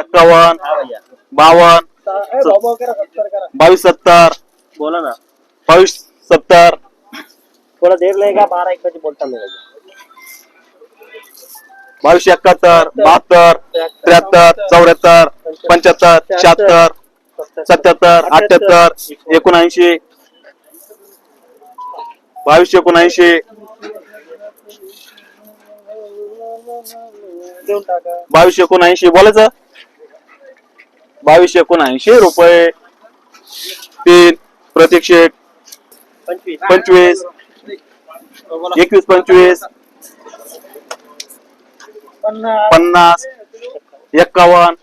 एक्कावन्न बावन्न बावीस सत्तर. बोला ना. बावीस सत्तर. थोड़ा देर लगेगा बारह एक बजे बोलता मेरे बावीसशे एकाहत्तर बहात्तर त्र्याहत्तर चौऱ्याहत्तर पंच्याहत्तर शहात्तर सत्याहत्तर अठ्याहत्तर एकोणऐंशी. बावीसशे एकोणऐंशी. देऊन टाका. बावीसशे एकोणऐंशी. बोलायचं? बावीसशे एकोणऐंशी रुपये. तीन प्रतीक शेठ पंचवीस. एकवीस पंचवीस. पन्नास पन्नास. एक्कावन्न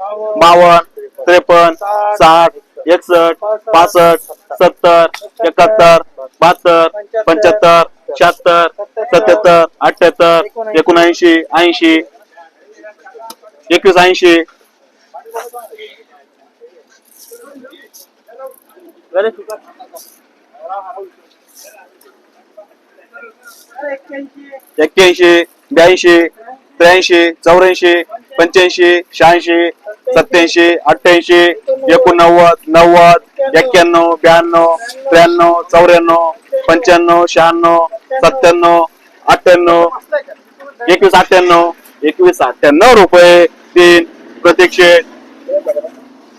बावन्न त्रेपन्न साठ एकसष्ट पासष्ट सत्तर एकाहत्तर बहात्तर पंच्याहत्तर शहात्तर सत्याहत्तर अठ्याहत्तर एकोणऐंशी ऐंशी. एकवीस ऐंशी. एक्क्याऐंशी ब्याऐंशी त्र्याऐंशी चौऱ्याऐंशी पंच्याऐंशी शहाऐंशी सत्याऐंशी अठ्ठ्याऐंशी एकोणनव्वद नव्वद एक्क्याण्णव ब्याण्णव त्र्याण्णव चौऱ्याण्णव पंच्याण्णव शहाण्णव सत्त्याण्णव अठ्ठ्याण्णव एकवीस अठ्ठ्याण्णव एकवीस अठ्ठ्याण्णव रुपये तीन प्रतीक्षे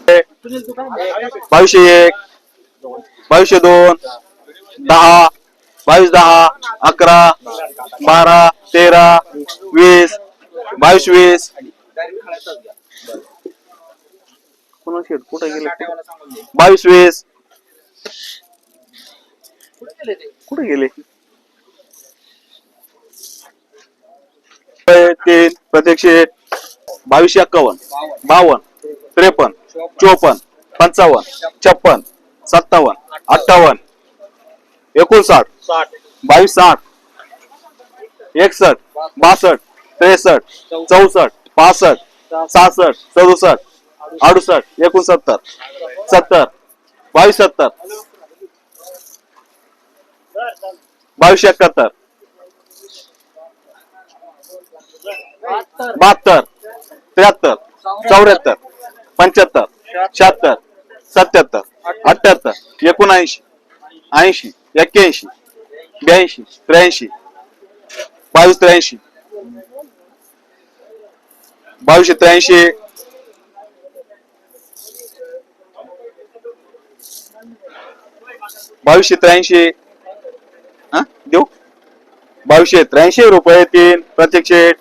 बावीसशे एक बावीसशे दोन दहा बावीस दहा अकरा बारा तेरा वीस बावीस वीस. शेट कुठे गेले बावीस वीस. कुठे गेले? तीन प्रत्येक शेट बावीसशे एक्कावन्न बावन्न त्रेपन्न चोपन्न पंचावन्न छप्पन सत्तावन्न. अठ्ठावन्न. एकोणसाठ. साठ. बावीस साठ. एकसष्ट. बासष्ट. त्रेसष्ट. चौसष्ट. पासष्ट. सहासष्ट. सदुसष्ट. अडुसष्ट. एकोणसत्तर. सत्तर. बावीस सत्तर. बावीसशे एकाहत्तर. बहात्तर. त्र्याहत्तर. चौऱ्याहत्तर. पंच्याहत्तर. शहात्तर. सत्याहत्तर. एकोणऐंशी ऐंशी एक्क्याऐंशी ब्याऐंशी त्र्याऐंशी बावीस त्र्याऐंशी बावीसशे त्र्याऐंशी. बावीसशे त्र्याऐंशी हा देऊ? बावीसशे त्र्याऐंशी रुपये तीन प्रत्येक शेट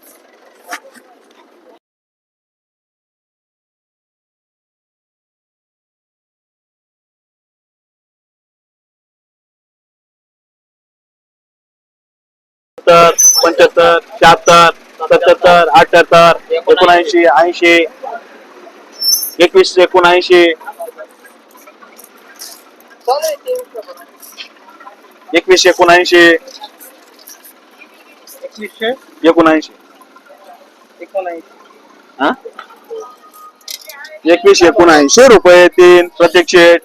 सत्तर पंच्याहत्तर शहात्तर सत्याहत्तर अठ्याहत्तर एकोणऐंशी ऐंशी एकवीस एकोणऐंशी. एकवीस एकोणऐंशी. एकवीसशे? एकोणऐंशी. एकोणऐंशी. हा? एकवीस एकोणऐंशी रुपये तीन प्रत्येक शेट.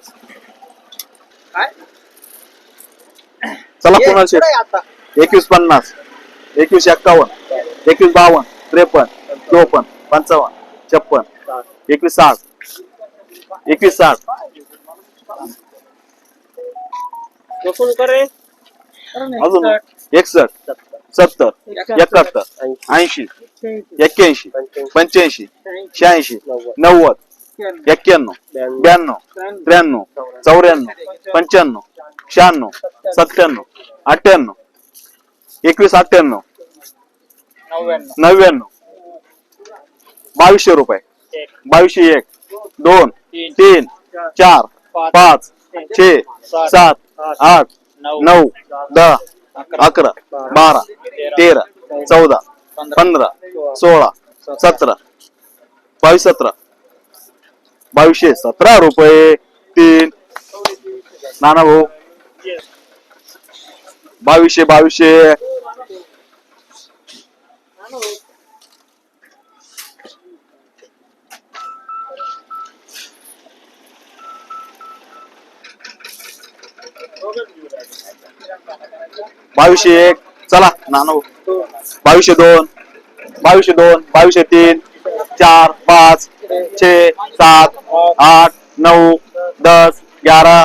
चला कोणाला शेट? आता. एकवीस पन्नास एकवीस एक्कावन्न एकवीस बावन्न त्रेपन्न चोपन्न पंचावन्न छप्पन एकवीस साठ एकवीस साठ. अजून एकसष्ट सत्तर एकाहत्तर ऐंशी एक्क्याऐंशी पंच्याऐंशी शहाऐंशी नव्वद एक्क्याण्णव ब्याण्णव त्र्याण्णव चौऱ्याण्णव पंच्याण्णव शहाण्णव सत्त्याण्णव अठ्ठ्याण्णव एकवीस अठ्ठ्याण्णव. नव्याण्णव. बावीसशे रुपये. बावीसशे एक. दोन. तीन. चार. पाच. छे. सात. आठ. नऊ. दहा. अकरा. बारा. तेरा. चौदा. पंधरा. सोळा. सतरा. बावीस सतरा बावीसशे सतरा रुपये. तीन. नाना भाऊ. बावीसशे बावीसशे. बावीसशे एक. चला नानो. बावीसशे दोन. बावीसशे दोन बावीसशे तीन चार पाच छे सात आठ नऊ दस ग्यारह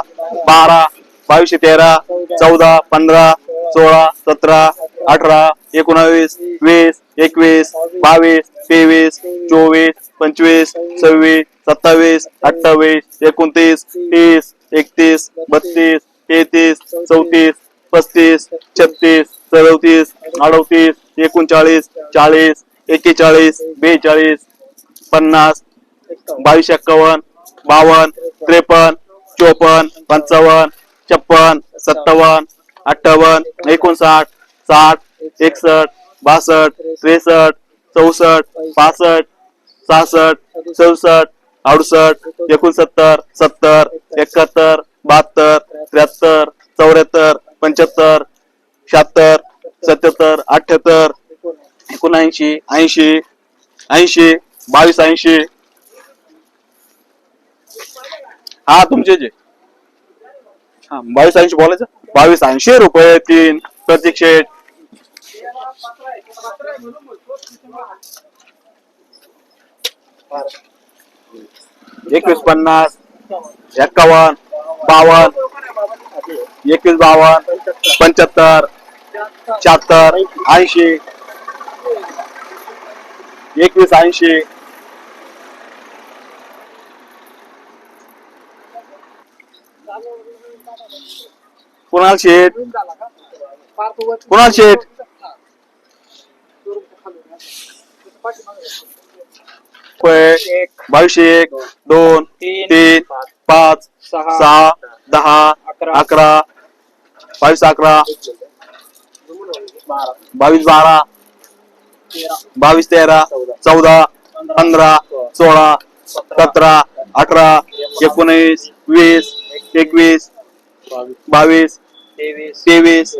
बारा बावीसशे तेरा चौदा पंधरा सोळा सतरा अठरा एकोणावीस वीस एकवीस बावीस तेवीस चोवीस पंचवीस सव्वीस सत्तावीस अठ्ठावीस एकोणतीस तीस एकतीस बत्तीस तेहतीस चौतीस पस्तीस छत्तीस चौतीस अडतीस एकोणचाळीस चाळीस एक्केचाळीस बेचाळीस पन्नास बावीस एक्कावन्न बावन्न त्रेपन्न चोपन्न पंचावन्न छप्पन सत्तावन्न अठ्ठावन्न एकोणसाठ साठ एकसष्ट बासष्ट त्रेसष्ट चौसष्ट पासष्ट सहासष्ट चौसष्ट अडुसष्ट एकोणसत्तर सत्तर एकाहत्तर बहात्तर त्र्याहत्तर चौऱ्याहत्तर पंच्याहत्तर शहात्तर सत्याहत्तर अठ्याहत्तर एकोणऐंशी ऐंशी ऐंशी बावीस ऐंशी. हा तुमचे जे. बावीस ऐंशी बोलायचं? बावीस ऐंशी रुपये तीन प्रत्येक शेट एकवीस पन्नास एक्कावन्न बावन्न एकवीस बावन्न पंच्याहत्तर शहात्तर ऐंशी एकवीस ऐंशी कुणाल शेठ? कुणाल शेठ? रुपये बावीसशे एक दोन तीन पाच सहा दहा अकरा बावीस अकरा बावीस बारा बावीस तेरा चौदा पंधरा सोळा सतरा अठरा एकोणीस वीस एकवीस बावीस तेवीस तेवीस